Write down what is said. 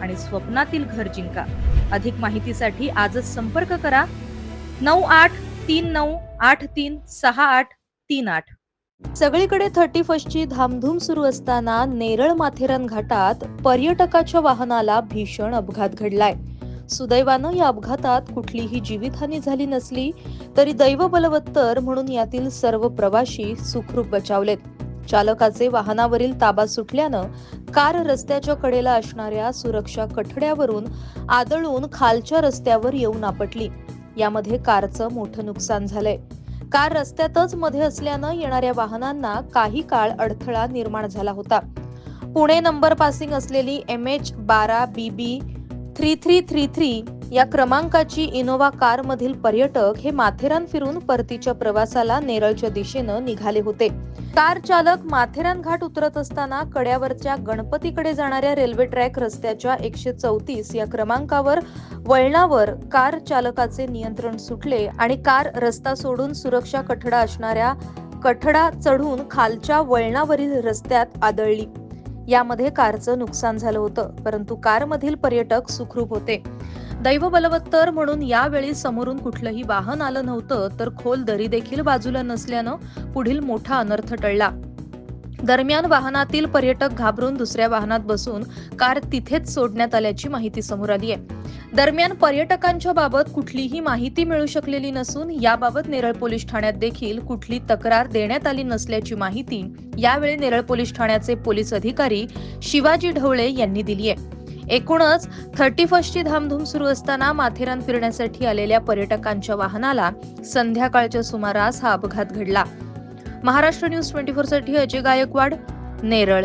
आणि स्वप्नातील घर जिंका. अधिक माहितीसाठी आजच संपर्क करा. नऊ आठ तीन नऊ आठ तीन सहा आठ तीन आठ. सगळीकडे थर्टी फर्स्टची धामधूम सुरू असताना नेरळ माथेरान घाटात पर्यटकाच्या वाहनाला भीषण अपघात घडलाय. सुदैवानं या अपघातात कुठलीही जीवितहानी झाली नसली तरी दैव बलवत्तर म्हणून यातील सर्व प्रवाशी सुखरूप बचावलेत. चालकाचे वाहनावरील ताबा सुटल्यानं कार रस्त्याच्या कडेला असणाऱ्या सुरक्षा कठड्यावरून आदळून खालच्या रस्त्यावर येऊन आपटली. यामध्ये कारचं मोठं नुकसान झालंय. कार रस्त्यातच मध्ये असल्यानं येणाऱ्या वाहनांना काही काळ अडथळा निर्माण झाला होता. पुणे नंबर पासिंग असलेली एम एच बारा B B three three three three या क्रमांकाची इनोव्हा कार मधील पर्यटक हे माथेरान फिरून परतीच्या प्रवासाला नेरळच्या दिशेनं निघाले होते. कार चालक माथेरान घाट उतरत असताना कड्यावरच्या गणपतीकडे जाणाऱ्या रेल्वे ट्रॅक रस्त्याच्या एकशे चौतीस या क्रमांकावर वळणावर कार चालकाचे नियंत्रण सुटले आणि कार रस्ता सोडून सुरक्षा कठडा असणाऱ्या कठडा चढून खालच्या वळणावरील रस्त्यात आदळली. यामध्ये कारचं नुकसान झालं होतं परंतु कारमधील पर्यटक सुखरूप होते. दैव बलवत्तर म्हणून यावेळी समोरून कुठलंही वाहन आलं नव्हतं तर खोल दरी देखील बाजूला नसल्यानं पुढील मोठा अनर्थ टळला. दरम्यान वाहनातील पर्यटक घाबरून दुसऱ्या वाहनात बसून कार तिथेच सोडण्यात आल्याची माहिती समोर आली आहे. दरम्यान पर्यटकांच्या बाबत कुठलीही माहिती मिळू शकलेली नसून याबाबत नेरळ पोलीस ठाण्यात देखील कुठली तक्रार देण्यात आली नसल्याची माहिती यावेळी नेरळ पोलीस ठाण्याचे पोलीस अधिकारी शिवाजी ढवळे यांनी दिली आहे. एकूणच थर्टी फर्स्टची धामधूम सुरू असताना माथेरान फिरण्यासाठी आलेल्या पर्यटकांच्या वाहनाला संध्याकाळच्या सुमारास हा अपघात घडला. महाराष्ट्र न्यूज ट्वेंटी फोरसाठी अजय गायकवाड नेरळ.